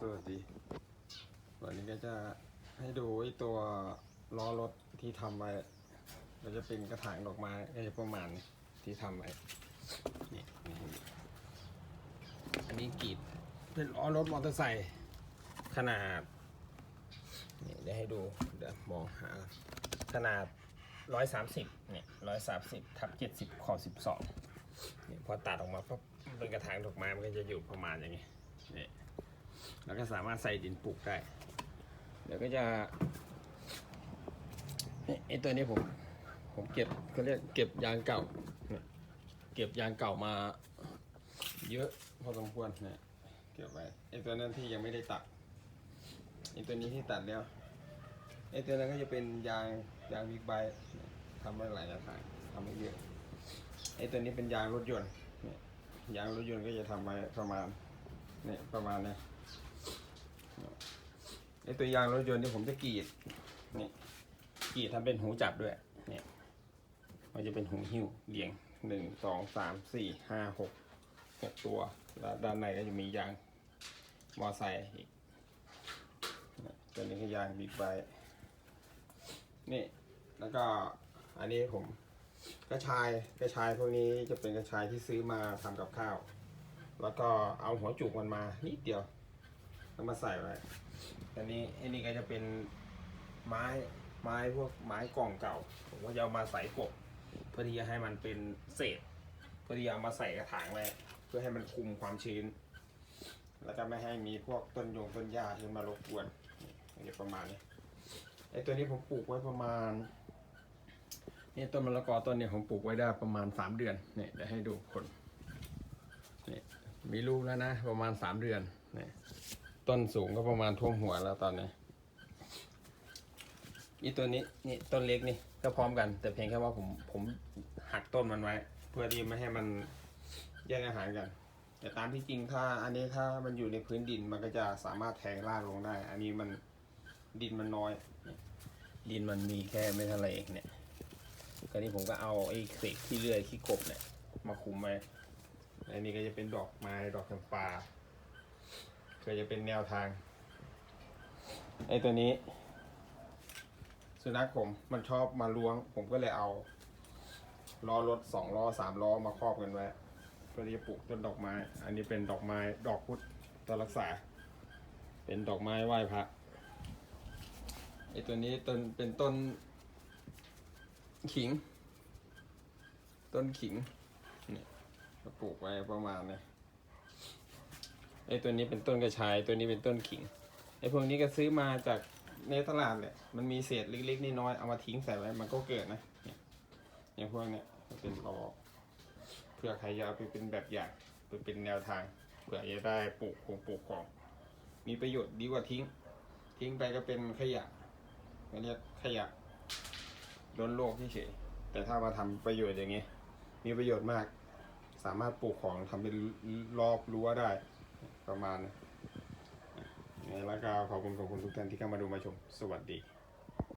สวัสดี วันนี้ก็จะให้ดูไอตัวล้อรถที่ทำไว้ก็จะเป็นกระถางดอกไม้ก็จะประมาณที่ทำไว้นี่อันนี้กีดเป็นล้อรถมอเตอร์ไซค์ขนาดนี่เดี๋ยวให้ดูเดี๋ยวมองหาขนาด130เนี่ย130ทับ70ขอ12เนี่ยพอตัดออกมาปั๊บเป็นกระถางดอกไม้มันก็จะอยู่ประมาณอย่างนี้นี่ แล้วก็สามารถใส่ดินปลูกได้ เดี๋ยวก็จะไอตัวนี้ผม ผมเก็บเขาเรียกเก็บยางเก่า เก็บยางเก่ามา เยอะพอสมควรเนี่ยเก็บไว้ไอตัวนั้นที่ยังไม่ได้ตัดไอตัวนี้ที่ตัดแล้วไอตัวนั้นก็จะเป็นยางยางบิ๊กไบค์ทำมาหลายกระถางทำมาเยอะไอตัวนี้เป็นยางรถยนต์เนี่ยยางรถยนต์ก็จะทำมาประมาณเนี่ยประมาณเนี้ย ไอตัวยางรถยนต์ที่ผมจะกรีดนี่กรีดทำเป็นหูจับด้วยเนี่ยมันจะเป็นหูหิ้วเรียงหนึ่งสองสามสี่ห้าหกหกตัวแล้วด้านในก็จะมียางมอไซค์อีกนี่ยตัวนี้คือยางบิ๊กไบค์นี่แล้วก็อันนี้ผมกระชายกระชายพวกนี้จะเป็นกระชายที่ซื้อมาทำกับข้าว แล้วก็เอาหัวจุกมันมานิดเดียว แล้วมาใส่ไว้อันนี้อันนี้ก็จะเป็นไม้ไม้พวกไม้กล่องเก่า ผมก็จะเอามาใส่กบเพื่อที่จะให้มันเป็นเศษ เพื่อที่จะเอามาใส่กระถางไว้เพื่อให้มันคุมความชื้น แล้วก็ไม่ให้มีพวกต้นยงต้นหญ้าที่มารบกวนนี่ประมาณนี้ไอ้ตัวนี้ผมปลูกไว้ประมาณนี่ต้นมะละกอต้นเนี่ยผมปลูกไว้ได้ประมาณสามเดือนเนี่ยเดี๋ยวให้ดูผลนี่มีลูกแล้วนะประมาณสามเดือนนี่ ต้นสูงก็ประมาณท่วมหัวแล้วตอนนี้นี่ตัวนี้นี่ต้นเล็กนี่ก็พร้อมกัน แต่เพียงแค่ว่าผมผมหักต้นมันไว้ เพื่อที่ไม่ให้มันแย่งอาหารกัน แต่ตามที่จริงถ้า อันนี้ถ้ามันอยู่ในพื้นดินมันก็จะสามารถแทงรากลงได้ อันนี้มันดินมันน้อย ดินมันมีแค่ไม่เท่าไรเองเนี่ยคราวนี้ผมก็เอาไอ้เศษที่เลื่อยที่กบเนี่ย มาคุมไว้อันนี้ก็จะเป็นดอกไม้ดอกจำปา ก็จะเป็นแนวทางไอ้ตัวนี้ สุนัขผมมันชอบมาล้วง ผมก็เลยเอาล้อรถสองล้อสามล้อมาครอบกันไว้เพื่อที่จะปลูกต้นดอกไม้ อันนี้เป็นดอกไม้ดอกพุทธตรักษา เป็นดอกไม้ไหว้พระไอ้ตัวนี้ต้นเป็นต้นขิง ต้นขิงเนี่ยปลูกไว้ประมาณเนี้ ไอ้ตัวนี้เป็นต้นกระชาย ตัวนี้เป็นต้นขิงไอ้พวกนี้ก็ซื้อมาจากในตลาดแหละมันมีเศษเล็กๆน้อยๆเอามาทิ้งใส่ไว้มันก็เกิดนะเนี่ยอย่างพวกเนี้ยมันเป็นรอเพื่อใครจะเอาไปเป็นแบบอย่างไปเป็นแนวทางเผื่อจะได้ปลูกของปลูกของ มีประโยชน์ดีกว่าทิ้ง ทิ้งไปก็เป็นขยะเรียกขยะล้นโลกเฉยแต่ถ้ามาทำประโยชน์อย่างนี้ มีประโยชน์มาก สามารถปลูกของทำเป็นรอบรั้วได้ ประมาณนี้แล้วก็ขอบคุณขอบคุณทุกท่านที่เข้ามาดูมาชม สวัสดี